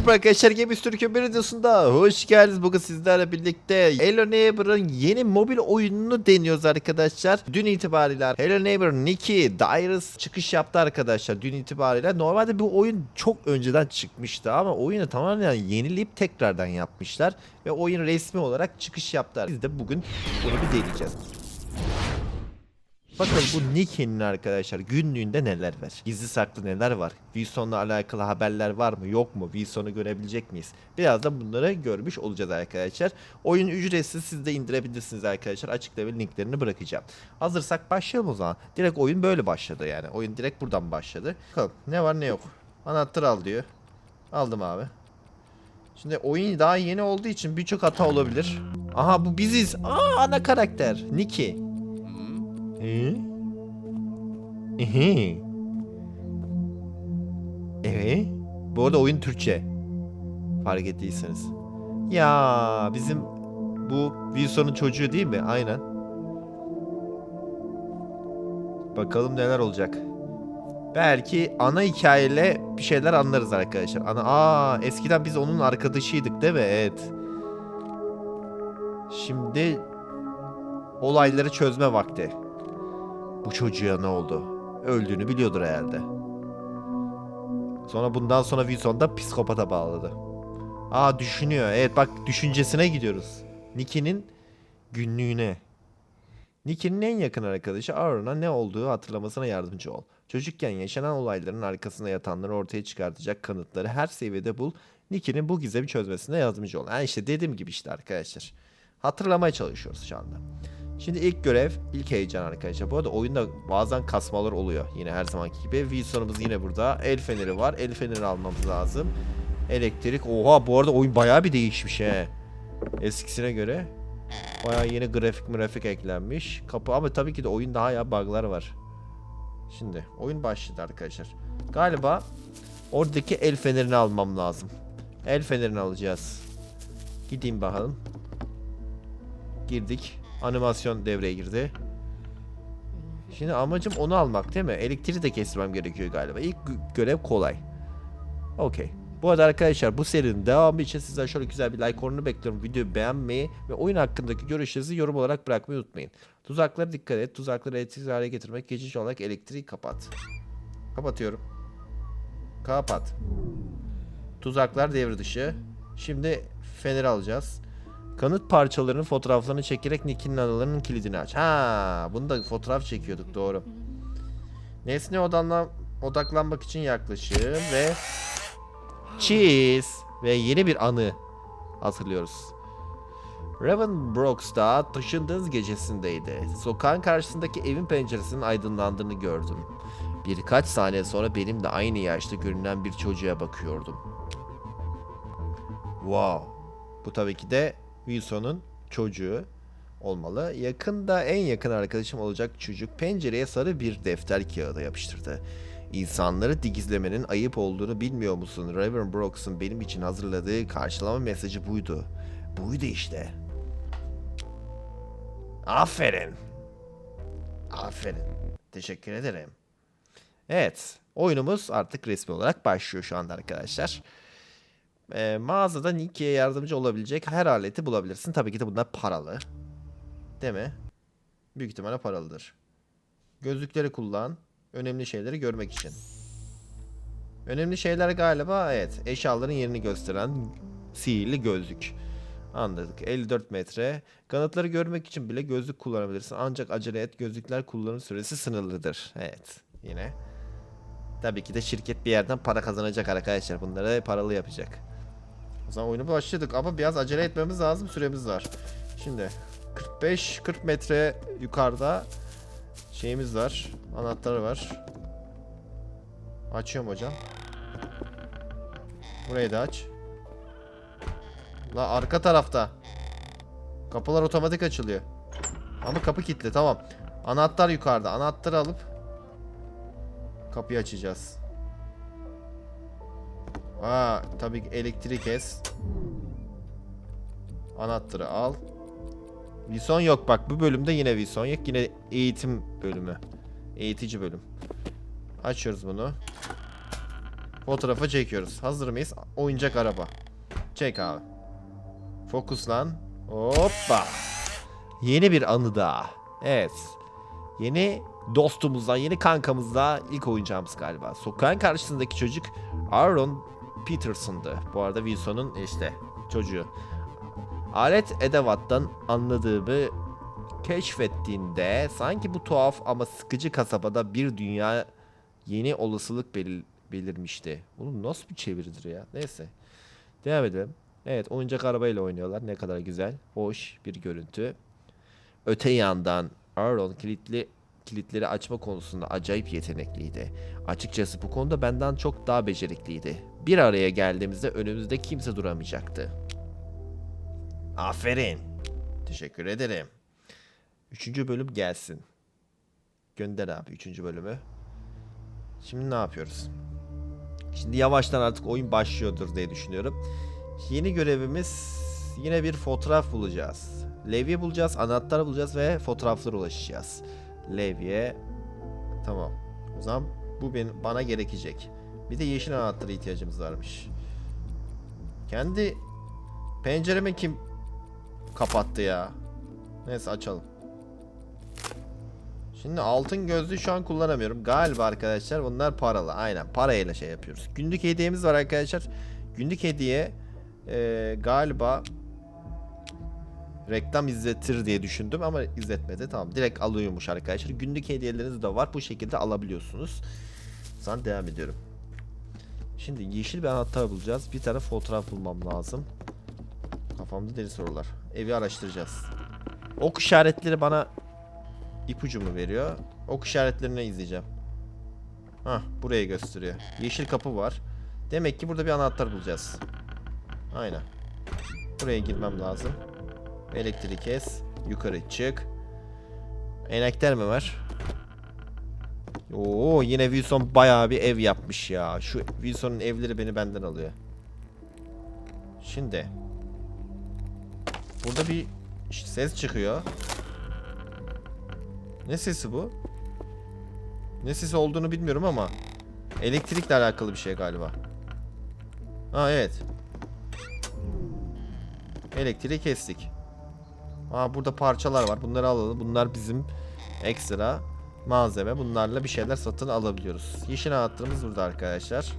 Merhaba arkadaşlar Games Türkiye bir videosunda hoş geldiniz. Bugün sizlerle birlikte Hello Neighbor'ın yeni mobil oyununu deniyoruz arkadaşlar. Dün itibariyle Hello Neighbor Nicky Dyrus çıkış yaptı arkadaşlar dün itibariyle. Normalde bu oyun çok önceden çıkmıştı ama oyunu tamamen yenileyip tekrardan yapmışlar. Ve oyun resmi olarak çıkış yaptılar. Biz de bugün bunu bir deneyeceğiz. Bakın bu Nicky'nin arkadaşlar günlüğünde neler var? Gizli saklı neler var? Wilson'la alakalı haberler var mı yok mu? Wilson'u görebilecek miyiz? Biraz da bunları görmüş olacağız arkadaşlar. Oyun ücretsiz siz de indirebilirsiniz arkadaşlar. Açıkta ve linklerini bırakacağım. Hazırsak başlayalım o zaman. Direkt oyun böyle başladı yani. Oyun direkt buradan başladı. Bakalım ne var ne yok. Anahtar al diyor. Aldım abi. Şimdi oyun daha yeni olduğu için birçok hata olabilir. Aha bu biziz. Aa ana karakter. Nicky. Hı? Hı. Evet. Bu arada oyun Türkçe. Fark ettiyseniz. Ya bizim bu Wilson'un çocuğu değil mi? Aynen. Bakalım neler olacak. Belki ana hikayeyle bir şeyler anlarız arkadaşlar. Ana aa eskiden biz onun arkadaşıydık değil mi? Evet. Şimdi olayları çözme vakti. Bu çocuğa ne oldu? Öldüğünü biliyordur herhalde. Sonra bundan sonra Wilson da psikopata bağladı. Aa düşünüyor. Evet bak düşüncesine gidiyoruz. Nicky'nin günlüğüne. Nicky'nin en yakın arkadaşı Aaron'a ne olduğu hatırlamasına yardımcı ol. Çocukken yaşanan olayların arkasında yatanları ortaya çıkartacak kanıtları her seviyede bul. Nicky'nin bu gizemi çözmesine yardımcı ol. Yani işte dediğim gibi işte arkadaşlar. Hatırlamaya çalışıyoruz şu anda. Şimdi ilk görev, ilk heyecan arkadaşlar. Bu arada oyunda bazen kasmalar oluyor. Yine her zamanki gibi. Wilson'ımız yine burada. El feneri var. El feneri almamız lazım. Elektrik. Oha bu arada oyun bayağı bir değişmiş he. Eskisine göre. Bayağı yeni grafik grafik eklenmiş. Kapı ama tabii ki de oyun daha ya bug'lar var. Şimdi oyun başladı arkadaşlar. Galiba oradaki el fenerini almam lazım. El fenerini alacağız. Gideyim bakalım. Girdik. Animasyon devreye girdi. Şimdi amacım onu almak değil mi? Elektriği de kesmem gerekiyor galiba. İlk gö- görev kolay. Okey. Bu arada arkadaşlar bu serinin devamı için sizden şöyle güzel bir like oranı bekliyorum. Videoyu beğenmeyi ve oyun hakkındaki görüşlerinizi yorum olarak bırakmayı unutmayın. Tuzaklara dikkat et. Tuzakları etkisiz hale getirmek geçici olarak elektriği kapat. Kapatıyorum. Kapat. Tuzaklar devre dışı. Şimdi feneri alacağız. Kanıt parçalarının fotoğraflarını çekerek Nick'in analarının kilidini aç. Ha, bunu da fotoğraf çekiyorduk doğru. Nesne odaklan odaklanmak için yaklaşım ve cheese ve yeni bir anı hatırlıyoruz. Ravenbrook'ta taşındığınız gecesindeydi. Sokağın karşısındaki evin penceresinin aydınlandığını gördüm. Birkaç saniye sonra benim de aynı yaşta görünen bir çocuğa bakıyordum. Wow. Bu tabii ki de Wilson'un çocuğu olmalı. Yakında en yakın arkadaşım olacak çocuk pencereye sarı bir defter kağıdı yapıştırdı. İnsanları dikizlemenin ayıp olduğunu bilmiyor musun? Raven Brooks'un benim için hazırladığı karşılama mesajı buydu. Buydu işte. Aferin. Aferin. Teşekkür ederim. Evet. Oyunumuz artık resmi olarak başlıyor şu anda arkadaşlar. Ee, mağazada Nicky'ye yardımcı olabilecek her aleti bulabilirsin. Tabii ki de bunlar paralı. Değil mi? Büyük ihtimalle paralıdır. Gözlükleri kullan. Önemli şeyleri görmek için. Önemli şeyler galiba evet. Eşyaların yerini gösteren sihirli gözlük. Anladık. 54 metre. Kanıtları görmek için bile gözlük kullanabilirsin. Ancak acele et. Gözlükler kullanım süresi sınırlıdır. Evet. Yine. Tabii ki de şirket bir yerden para kazanacak arkadaşlar. Bunları paralı yapacak. O zaman oyunu başladık ama biraz acele etmemiz lazım. Süremiz var. Şimdi 45-40 metre yukarıda şeyimiz var. Anahtarı var. Açıyorum hocam. Burayı da aç. La arka tarafta. Kapılar otomatik açılıyor. Ama kapı kilitli tamam. Anahtar yukarıda. Anahtarı alıp kapıyı açacağız. Aa tabii ki elektriği kes. Anahtarı al. Vison yok bak bu bölümde yine Vison yok. Yine eğitim bölümü. Eğitici bölüm. Açıyoruz bunu. Fotoğrafı çekiyoruz. Hazır mıyız? Oyuncak araba. Çek abi. Fokuslan. Hoppa. Yeni bir anı daha. Evet. Yeni dostumuzla, yeni kankamızla ilk oyuncağımız galiba. Sokağın karşısındaki çocuk Aaron Peterson'dı. Bu arada Wilson'un işte çocuğu. Alet edevattan anladığımı keşfettiğinde sanki bu tuhaf ama sıkıcı kasabada bir dünya yeni olasılık belir belirmişti. Bunun nasıl bir çeviridir ya? Neyse. Devam edelim. Evet oyuncak arabayla oynuyorlar. Ne kadar güzel. Hoş bir görüntü. Öte yandan Aaron kilitli kilitleri açma konusunda acayip yetenekliydi. Açıkçası bu konuda benden çok daha becerikliydi. Bir araya geldiğimizde önümüzde kimse duramayacaktı. Aferin. Teşekkür ederim. Üçüncü bölüm gelsin. Gönder abi üçüncü bölümü. Şimdi ne yapıyoruz? Şimdi yavaştan artık oyun başlıyordur diye düşünüyorum. Yeni görevimiz yine bir fotoğraf bulacağız. Levye bulacağız, anahtar bulacağız ve fotoğraflara ulaşacağız. Levye tamam. O zaman bu benim, bana gerekecek. Bir de yeşil anahtara ihtiyacımız varmış. Kendi penceremi kim kapattı ya? Neyse açalım. Şimdi altın gözlüğü şu an kullanamıyorum. Galiba arkadaşlar bunlar paralı. Aynen parayla şey yapıyoruz. Günlük hediyemiz var arkadaşlar. Günlük hediye eee, galiba reklam izletir diye düşündüm ama izletmedi. Tamam direkt alıyormuş arkadaşlar. Günlük hediyeleriniz de var. Bu şekilde alabiliyorsunuz. Sonra devam ediyorum. Şimdi yeşil bir anahtar bulacağız. Bir tane fotoğraf bulmam lazım. Kafamda deli sorular. Evi araştıracağız. Ok işaretleri bana ipucu mu veriyor? Ok işaretlerini izleyeceğim. Hah buraya gösteriyor. Yeşil kapı var. Demek ki burada bir anahtar bulacağız. Aynen. Buraya girmem lazım. Elektriği kes. Yukarı çık. Enekter mi var? Oo yine Wilson bayağı bir ev yapmış ya. Şu Wilson'un evleri beni benden alıyor. Şimdi. Burada bir ses çıkıyor. Ne sesi bu? Ne sesi olduğunu bilmiyorum ama elektrikle alakalı bir şey galiba. Ha evet. Elektriği kestik. Aa burada parçalar var. Bunları alalım. Bunlar bizim ekstra malzeme. Bunlarla bir şeyler satın alabiliyoruz. Yeşil anahtarımız burada arkadaşlar.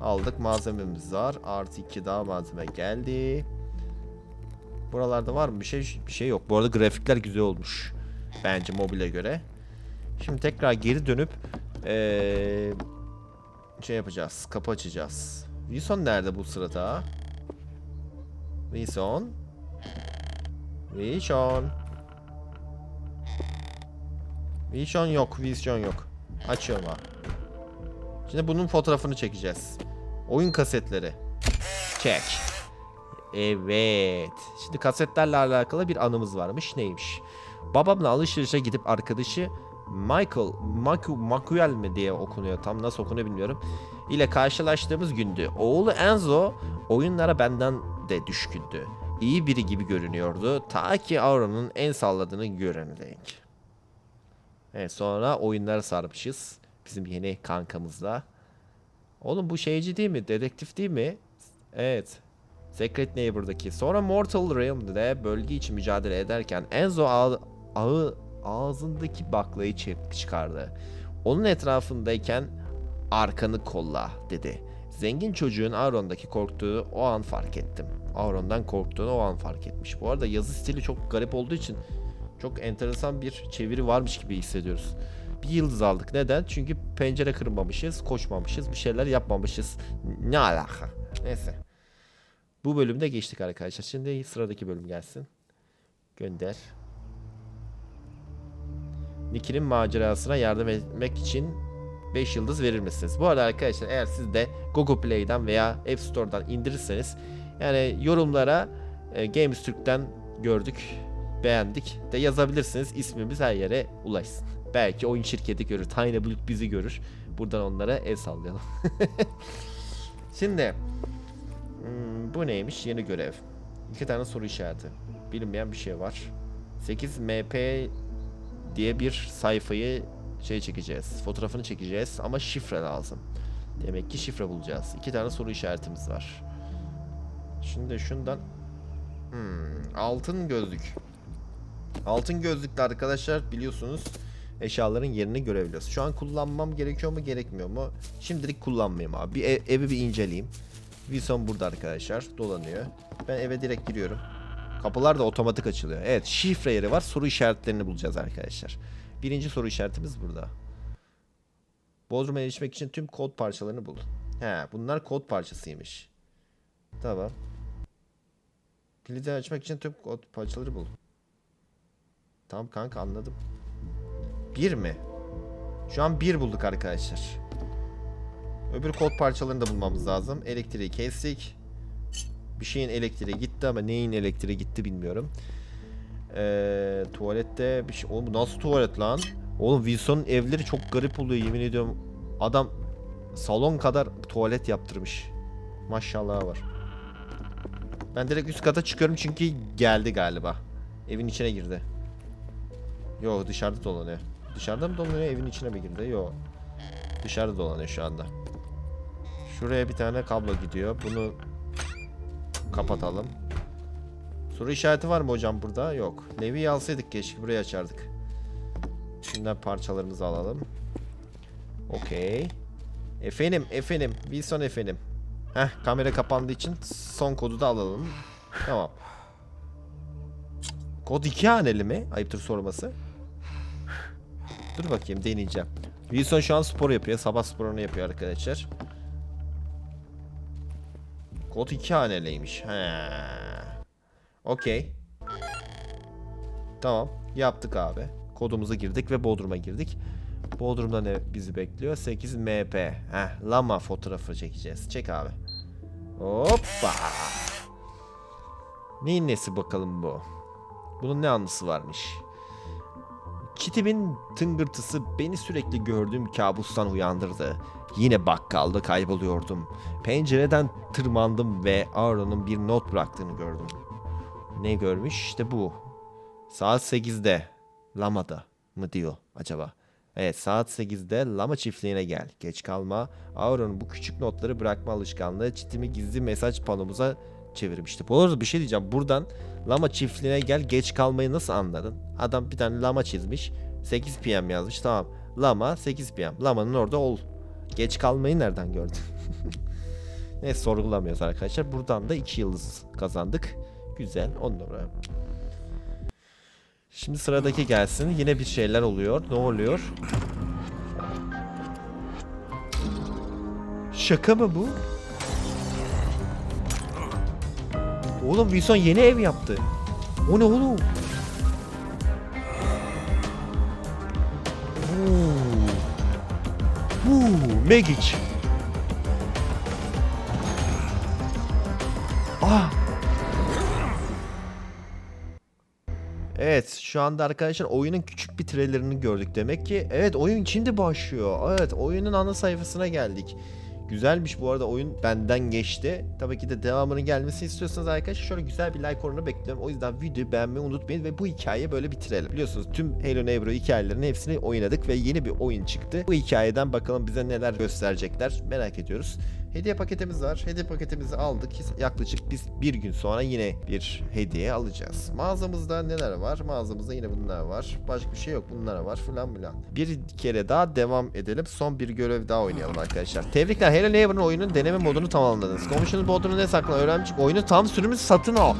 Aldık malzememiz var. Artı 2 daha malzeme geldi. Buralarda var mı bir şey? Bir şey yok. Bu arada grafikler güzel olmuş. Bence mobile göre. Şimdi tekrar geri dönüp eee, şey yapacağız. Kapı açacağız. Wilson nerede bu sırada? Wilson. Wilson. Wilson yok. Wilson yok. Açıyorum ha. Şimdi bunun fotoğrafını çekeceğiz. Oyun kasetleri. Çek. Evet. Şimdi kasetlerle alakalı bir anımız varmış. Neymiş? Babamla alışverişe gidip arkadaşı Michael, Maku, Makuel mi diye okunuyor tam nasıl okunuyor bilmiyorum. ile karşılaştığımız gündü. Oğlu Enzo oyunlara benden de düşkündü. İyi biri gibi görünüyordu. Ta ki Auron'un en salladığını görene dek. Evet sonra oyunlara sarmışız. Bizim yeni kankamızla. Oğlum bu şeyci değil mi? Dedektif değil mi? Evet. Secret Neighbor'daki. Sonra Mortal Realm'de bölge için mücadele ederken Enzo ağı, ağzındaki baklayı çıkardı. Onun etrafındayken arkanı kolla dedi. Zengin çocuğun Auron'daki korktuğu o an fark ettim. Auron'dan korktuğunu o an fark etmiş. Bu arada yazı stili çok garip olduğu için çok enteresan bir çeviri varmış gibi hissediyoruz. Bir yıldız aldık. Neden? Çünkü pencere kırmamışız, koşmamışız, bir şeyler yapmamışız. Ne alaka? Neyse. Bu bölümde geçtik arkadaşlar. Şimdi sıradaki bölüm gelsin. Gönder. Nicky'nin macerasına yardım etmek için 5 yıldız verir misiniz? Bu arada arkadaşlar eğer siz de Google Play'den veya App Store'dan indirirseniz yani yorumlara e, Games Türk'ten gördük, beğendik de yazabilirsiniz. İsmimiz her yere ulaşsın. Belki oyun şirketi görür, Tiny Bulut bizi görür. Buradan onlara el sallayalım. Şimdi Hmm, bu neymiş? Yeni görev. İki tane soru işareti. Bilinmeyen bir şey var. 8 MP diye bir sayfayı şey çekeceğiz. Fotoğrafını çekeceğiz ama şifre lazım. Demek ki şifre bulacağız. İki tane soru işaretimiz var. Şimdi şundan... Hmm, altın gözlük. Altın gözlükle arkadaşlar biliyorsunuz eşyaların yerini görebiliyoruz. Şu an kullanmam gerekiyor mu gerekmiyor mu? Şimdilik kullanmayayım abi. Bir ev- evi bir inceleyeyim. Wilson burada arkadaşlar dolanıyor. Ben eve direkt giriyorum. Kapılar da otomatik açılıyor. Evet şifre yeri var. Soru işaretlerini bulacağız arkadaşlar. Birinci soru işaretimiz burada. Bodrum'a erişmek için tüm kod parçalarını bul. He bunlar kod parçasıymış. Tamam. Kilidi açmak için tüm kod parçaları bul. Tamam kanka anladım. Bir mi? Şu an bir bulduk arkadaşlar. Öbür kod parçalarını da bulmamız lazım. Elektriği kestik. Bir şeyin elektriği gitti ama neyin elektriği gitti bilmiyorum. Ee, tuvalette bir şey... Oğlum nasıl tuvalet lan? Oğlum Wilson'un evleri çok garip oluyor yemin ediyorum. Adam salon kadar tuvalet yaptırmış. Maşallah var. Ben direkt üst kata çıkıyorum çünkü geldi galiba. Evin içine girdi. Yo dışarıda dolanıyor. Dışarıda mı dolanıyor evin içine mi girdi? Yo. Dışarıda dolanıyor şu anda. Şuraya bir tane kablo gidiyor. Bunu kapatalım. Soru işareti var mı hocam burada? Yok. Levi'yi alsaydık keşke burayı açardık. Şimdiden parçalarımızı alalım. Okey. Efendim, efendim. Wilson efendim. Heh, kamera kapandığı için son kodu da alalım. Tamam. Kod iki haneli mi? Ayıptır sorması. Dur bakayım deneyeceğim. Wilson şu an spor yapıyor. Sabah sporunu yapıyor arkadaşlar. Kod iki haneliymiş. He. Okey. Tamam. Yaptık abi. Kodumuzu girdik ve Bodrum'a girdik. Bodrum'da ne bizi bekliyor? 8 MP. Heh, lama fotoğrafı çekeceğiz. Çek abi. Hoppa. Neyin nesi bakalım bu? Bunun ne anısı varmış? Kitimin tıngırtısı beni sürekli gördüğüm kabustan uyandırdı. Yine bakkalda kayboluyordum. Pencereden tırmandım ve Aaron'un bir not bıraktığını gördüm. Ne görmüş? İşte bu. Saat 8'de. Lama'da mı diyor acaba? Evet saat 8'de Lama çiftliğine gel. Geç kalma. Aaron'un bu küçük notları bırakma alışkanlığı çitimi gizli mesaj panomuza çevirmişti. Bu arada bir şey diyeceğim. Buradan Lama çiftliğine gel geç kalmayı nasıl anladın? Adam bir tane lama çizmiş. 8 PM yazmış. Tamam. Lama 8 PM. Lama'nın orada ol. Geç kalmayı nereden gördün? Neyse sorgulamıyoruz arkadaşlar. Buradan da 2 yıldız kazandık. Güzel. 10 numara. Şimdi sıradaki gelsin. Yine bir şeyler oluyor. Ne oluyor? Şaka mı bu? Oğlum Wilson yeni ev yaptı. O ne oğlum? Oo. Oo, Megic. Evet şu anda arkadaşlar oyunun küçük bir trailerini gördük demek ki. Evet oyun şimdi başlıyor. Evet oyunun ana sayfasına geldik. Güzelmiş bu arada oyun benden geçti. Tabii ki de devamının gelmesini istiyorsanız arkadaşlar şöyle güzel bir like oranı bekliyorum. O yüzden videoyu beğenmeyi unutmayın ve bu hikayeyi böyle bitirelim. Biliyorsunuz tüm Halo Neighbor hikayelerini hepsini oynadık ve yeni bir oyun çıktı. Bu hikayeden bakalım bize neler gösterecekler merak ediyoruz. Hediye paketimiz var. Hediye paketimizi aldık. Yaklaşık biz bir gün sonra yine bir hediye alacağız. Mağazamızda neler var? Mağazamızda yine bunlar var. Başka bir şey yok. Bunlar var filan filan. Bir kere daha devam edelim. Son bir görev daha oynayalım arkadaşlar. Tebrikler. Hello Neighbor'ın oyunun deneme modunu tamamladınız. Komşunun bodrumunda ne saklı öğrenci oyunu tam sürümü satın al.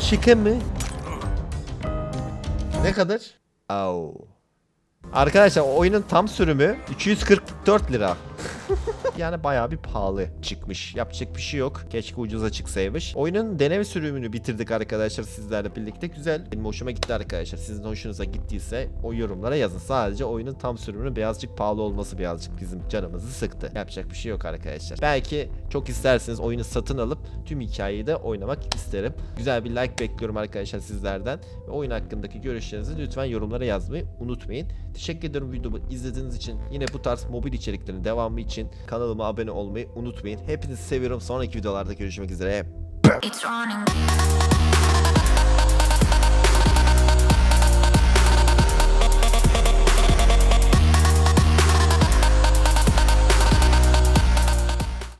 Şaka mı? Ne kadar? Au. Arkadaşlar oyunun tam sürümü 244 lira. Yani bayağı bir pahalı çıkmış. Yapacak bir şey yok. Keşke ucuza çıksaymış. Oyunun deneme sürümünü bitirdik arkadaşlar sizlerle birlikte. Güzel. Benim hoşuma gitti arkadaşlar. Sizin hoşunuza gittiyse o yorumlara yazın. Sadece oyunun tam sürümünün birazcık pahalı olması birazcık bizim canımızı sıktı. Yapacak bir şey yok arkadaşlar. Belki çok isterseniz oyunu satın alıp tüm hikayeyi de oynamak isterim. Güzel bir like bekliyorum arkadaşlar sizlerden. Ve oyun hakkındaki görüşlerinizi lütfen yorumlara yazmayı unutmayın. Teşekkür ederim videomu izlediğiniz için. Yine bu tarz mobil içeriklerin devamı için kanalıma abone olmayı unutmayın. Hepinizi seviyorum. Sonraki videolarda görüşmek üzere. It's.